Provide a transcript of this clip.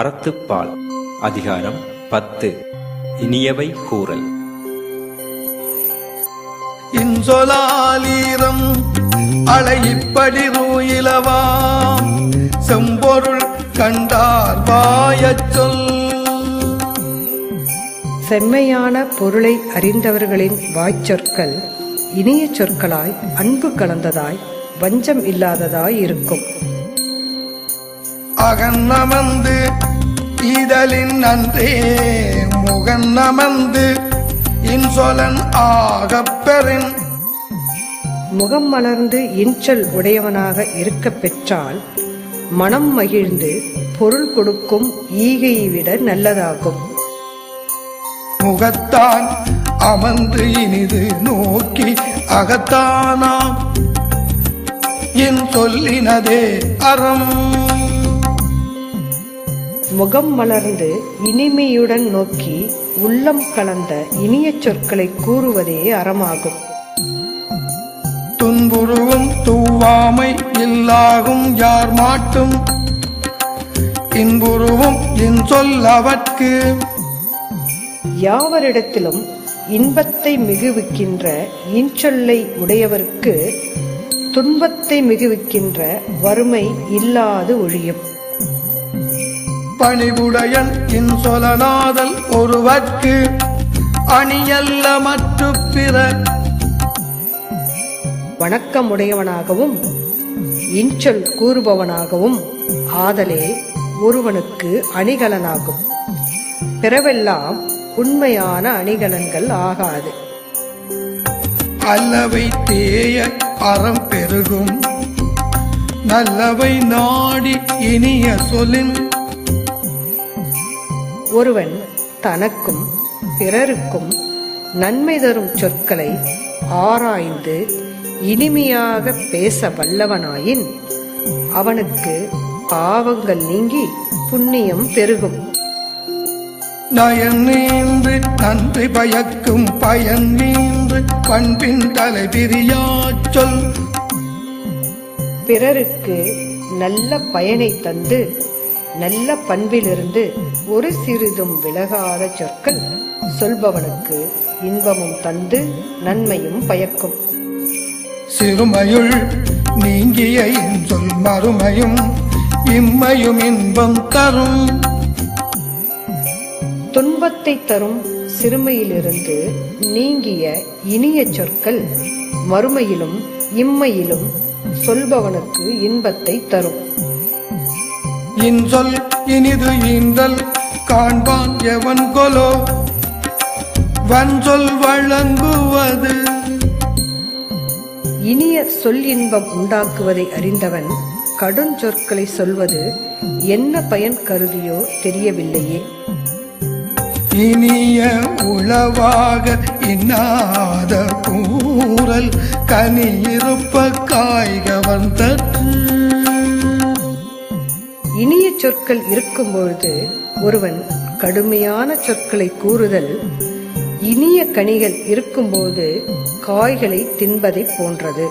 அறத்துப்பால். அதிகாரம் பத்து. இனியவை கூறல். இன்சொலாலீரம் அலையிப்படி ரூயிலவாம் செம்பொருள் கண்டார் வாயச் சொல். செம்மையான பொருளை அறிந்தவர்களின் வாய்ச்சொற்கள் இனிய சொற்களாய் அன்பு கலந்ததாய் வஞ்சம் இல்லாததாய் இருக்கும் அகன்னமந்து இதழின் நன்றே முகன்னமந்து இன்சொலன் ஆகப்பெறின். முகம் மலர்ந்து இன்சொல் உடையவனாக இருக்கப் பெற்றால் மனம் மகிழ்ந்து பொருள் கொடுக்கும் ஈகையை விட நல்லதாகும். முகத்தான் அமர்ந்து இனிது நோக்கி அகத்தானாம். என் சொல்லினதே அறம். முகம் மலர்ந்து இனிமையுடன் நோக்கி உள்ளம் கலந்த இனிய சொற்களை கூறுவதே அறமாகும். துன்புருவும் தூவாமை இல்லாகும் யார் மாட்டும்? இன்புருவும் என் சொல்லவற்கு யாவரிடத்திலும் இன்பத்தை மிகுவிக்கின்ற இன்சொல்லை உடையவர்க்கு துன்பத்தை மிகுவிக்கின்ற வறுமை இல்லாது ஒழியும். பணிவுடையன் இன் சொலநாதல் ஒருவர்க்கு அணியல்ல மற்ற பிற வணக்கமுடையவனாகவும் இன்சொல் கூறுபவனாகவும் ஆதலே ஒருவனுக்கு அணிகலனாகும். பிறவெல்லாம் உண்மையான அணிகலன்கள் ஆகாது. அல்லவை தேய அறம் பெருகும். நல்லவை நாடி இனிய சொல்லின் ஒருவன் தனக்கும் பிறருக்கும் நன்மை தரும் சொற்களை ஆராய்ந்து இனிமையாக பேச வல்லவனாயின் அவனுக்கு பாவங்கள் நீங்கி புண்ணியம் பெருகும். நயன் நீன்று பயக்கும் பயன் நீன்று பண்பின் தலைபிரியாச் சொல். பிறருக்கு நல்ல பயனை தந்து நல்ல பண்பிலிருந்து ஒரு சிறிதும் விலகாத சொற்கள் சொல்பவனுக்கு இன்பமும் தந்து நன்மையும் பயக்கும். சிறுமையுள் நீங்கிய சொல் மறுமையும் இம்மையும் இன்பம் தரும். துன்பத்தை தரும் சிறுமையிலிருந்து நீங்கிய இனிய சொற்கள் மறுமையிலும் இம்மையிலும் சொல்பவனுக்கு இன்பத்தை தரும். இன்சொல் இனிது ஈந்தல் காண்பான் எவன் கொலோ? வன்சொல் வழங்குவது. இனிய சொல் இன்பம் உண்டாக்குவதை அறிந்தவன் கடுஞ்சொற்களை சொல்வது என்ன பயன் கருதியோ தெரியவில்லையே. இனிய உளவாக இன்னாத கூறல் கனி இருப்ப காய்க வந்தற்று இனிய சொற்கள் இருக்கும்பொழுது ஒருவன் கடுமையான சொற்களை கூறுதல் இனிய கனிகள் இருக்கும்போது காய்களை தின்பதைப் போன்றது.